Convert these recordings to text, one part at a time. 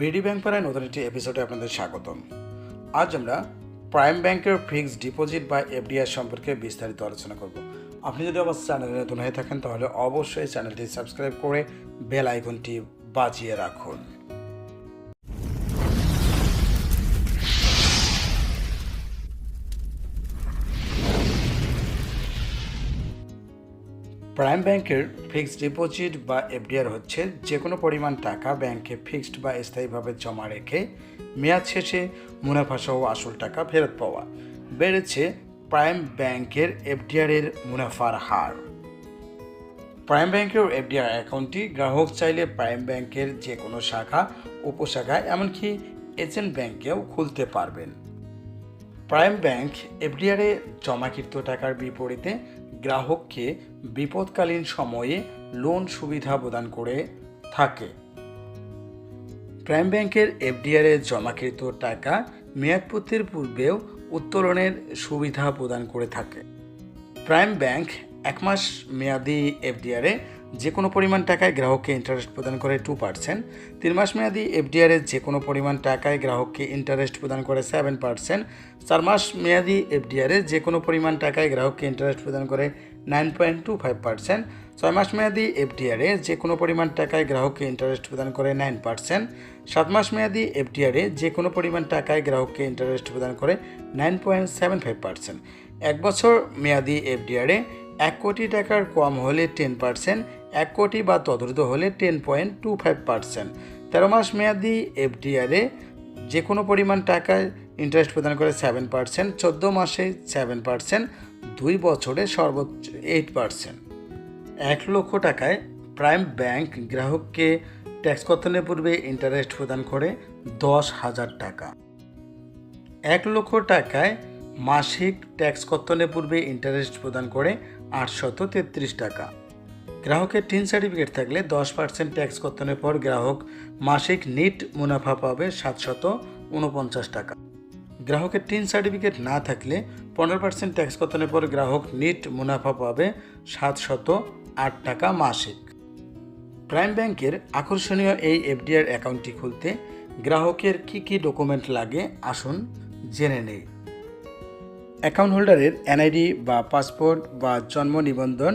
BD bank পাড়ায় নতুন একটি এপিসোডে আপনাদের স্বাগতম। আজ আমরা প্রাইম ব্যাংকের ফিক্সড ডিপোজিট বা এফডিআর সম্পর্কে বিস্তারিত আলোচনা করব। আপনি যদি আমার চ্যানেলে নতুন হয়ে থাকেন, তাহলে অবশ্যই চ্যানেলটি সাবস্ক্রাইব করে বেল আইকনটি বাজিয়ে রাখুন। প্রাইম ব্যাংকের ফিক্সড ডিপোজিট বা এফডিআর হচ্ছে যে কোনো পরিমাণ টাকা ব্যাংকে ফিক্সড বা স্থায়ীভাবে জমা রেখে মেয়াদ শেষে মুনাফা সহ আসল টাকা ফেরত পাওয়া। বেড়েছে প্রাইম ব্যাংকের এফডিআর এর মুনাফার হার। প্রাইম ব্যাংকের এফডিআর অ্যাকাউন্টটি গ্রাহক চাইলে প্রাইম ব্যাংকের যে কোনো শাখা উপশাখা এমনকি এজেন্ট ব্যাংকেও খুলতে পারবেন। প্রাইম ব্যাংক এফডিআরে জমাকৃত টাকার বিপরীতে গ্রাহককে বিপদকালীন সময়ে লোন সুবিধা প্রদান করে থাকে। প্রাইম ব্যাংকের এফডিআরে জমাকৃত টাকা মেয়াদপূর্তির পূর্বেও উত্তোলনের সুবিধা প্রদান করে থাকে। প্রাইম ব্যাংক এক মাস মেয়াদি এফডিআরে যে কোনো পরিমাণ টাকায় গ্রাহককে ইন্টারেস্ট প্রদান করে টু পার্সেন্ট তিন মাস মেয়াদি এফডিআরে যে কোনো পরিমাণ টাকায় গ্রাহককে ইন্টারেস্ট প্রদান করে সেভেন পার্সেন্ট চার মাস মেয়াদি এফডিআরে যে কোনো পরিমাণ টাকায় গ্রাহককে ইন্টারেস্ট প্রদান করে nine point two five percent ছয় মাস মেয়াদি এফডিআরে যে কোনো পরিমাণ টাকায় গ্রাহককে ইন্টারেস্ট প্রদান করে নাইন পার্সেন্ট সাত মাস মেয়াদি এফডিআরে যে কোনো পরিমাণ টাকায় গ্রাহককে ইন্টারেস্ট প্রদান করে nine point seven five percent এক বছর মেয়াদি এফডিআরে এক কোটি টাকার কম হলে টেন পার্সেন্ট এক কোটি বা তদূর্ধ্ব হলে ten point two five percent তেরো মাস মেয়াদি এফডিআরে যে কোনো পরিমাণ টাকায় ইন্টারেস্ট প্রদান করে সেভেন পার্সেন্ট চোদ্দ মাসে সেভেন পার্সেন্ট দুই বছরে সর্বোচ্চ এইট পার্সেন্ট এক লক্ষ টাকায় প্রাইম ব্যাংক গ্রাহককে ট্যাক্স কর্তনের পূর্বে ইন্টারেস্ট প্রদান করে দশ হাজার টাকা। এক লক্ষ টাকায় মাসিক ট্যাক্স কর্তনের পূর্বে ইন্টারেস্ট প্রদান করে আটশত তেত্রিশ টাকা। গ্রাহকের টিন সার্টিফিকেট থাকলে দশ পার্সেন্ট ট্যাক্স কর্তনের পর গ্রাহক মাসিক নিট মুনাফা পাবে সাতশত উনপঞ্চাশ টাকা। গ্রাহকের টিন সার্টিফিকেট না থাকলে পনেরো পার্সেন্ট ট্যাক্স কর্তনের পর গ্রাহক নিট মুনাফা পাবে সাতশত আট টাকা মাসিক। প্রাইম ব্যাংকের আকর্ষণীয় এই এফডিআর অ্যাকাউন্টটি খুলতে গ্রাহকের কি কি ডকুমেন্ট লাগে আসুন জেনে নেই। অ্যাকাউন্ট হোল্ডারের এনআইডি বা পাসপোর্ট বা জন্ম নিবন্ধন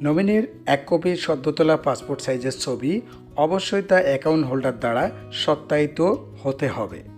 নমিনির এক কপি সদ্যতলা পাসপোর্ট সাইজের ছবি, অবশ্যই তা অ্যাকাউন্ট হোল্ডার দ্বারা সত্যায়িত হতে হবে।